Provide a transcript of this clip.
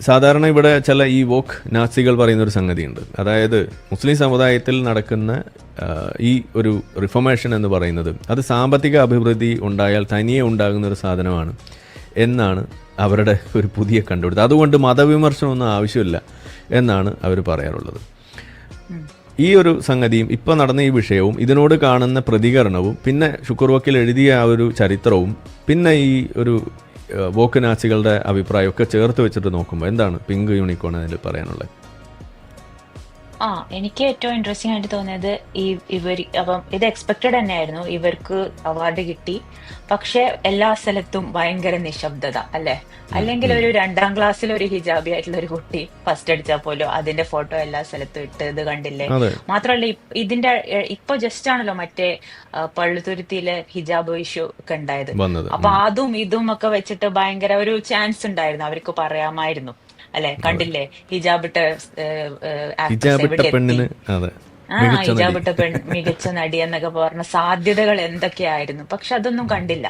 സാധാരണ ഇവിടെ ചില ഈ വോക്ക് നാസികൾ പറയുന്ന ഒരു സംഗതിയുണ്ട്. അതായത് മുസ്ലിം സമുദായത്തിൽ നടക്കുന്ന ഈ ഒരു റിഫോമേഷൻ എന്ന് പറയുന്നത് അത് സാമ്പത്തിക അഭിവൃദ്ധി ഉണ്ടായാൽ തനിയെ ഉണ്ടാകുന്ന ഒരു സാധനമാണ് എന്നാണ് അവരുടെ ഒരു പുതിയ കണ്ടുപിടുത്തം. അതുകൊണ്ട് മതവിമർശനമൊന്നും ആവശ്യമില്ല എന്നാണ് അവർ പറയാറുള്ളത്. ഈ ഒരു സംഗതിയും ഇപ്പം നടന്ന ഈ വിഷയവും ഇതിനോട് കാണുന്ന പ്രതികരണവും പിന്നെ ശുക്രവക്കിൽ വക്കീൽ എഴുതിയ ആ ഒരു ചരിത്രവും പിന്നെ ഈ ഒരു വോക്ക് നാസികളുടെ അഭിപ്രായമൊക്കെ ചേർത്ത് വെച്ചിട്ട് നോക്കുമ്പോൾ എന്താണ് പിങ്ക് യൂണിക്കോൺ അതിൽ പറയാനുള്ളത്? ആ എനിക്ക് ഏറ്റവും ഇൻട്രസ്റ്റിംഗ് ആയിട്ട് തോന്നിയത് ഈ ഇവർ അപ്പം ഇത് എക്സ്പെക്റ്റഡ് തന്നെയായിരുന്നു ഇവർക്ക് അവാർഡ് കിട്ടി. പക്ഷെ എല്ലാ സ്ഥലത്തും ഭയങ്കര നിശബ്ദത അല്ലെ? അല്ലെങ്കിൽ ഒരു രണ്ടാം ക്ലാസ്സിൽ ഒരു ഹിജാബി ആയിട്ടുള്ള ഒരു കുട്ടി ഫസ്റ്റ് അടിച്ചാൽ പോലും അതിന്റെ ഫോട്ടോ എല്ലാ സ്ഥലത്തും ഇട്ട് ഇത് കണ്ടില്ലേ? മാത്രമല്ല ഇതിന്റെ ഇപ്പൊ ജസ്റ്റ് ആണല്ലോ മറ്റേ പള്ളുതുരുത്തിയിലെ ഹിജാബ് ഇഷ്യൂ ഒക്കെ ഉണ്ടായത്. അപ്പൊ അതും ഇതും ഒക്കെ വെച്ചിട്ട് ഭയങ്കര ഒരു ചാൻസ് ഉണ്ടായിരുന്നു അവർക്ക് പറയാമായിരുന്നു. അല്ലെ? കണ്ടില്ലേ? ഹിജാബിട്ട ഹിജാബിട്ട പെണ്ണിന് അതെ. ആ മികച്ച നടി. ഹിജാബ് ഇട്ട പെൺ മികച്ച നടി എന്നൊക്കെ പറഞ്ഞ സാധ്യതകൾ എന്തൊക്കെയായിരുന്നു? പക്ഷെ അതൊന്നും കണ്ടില്ല.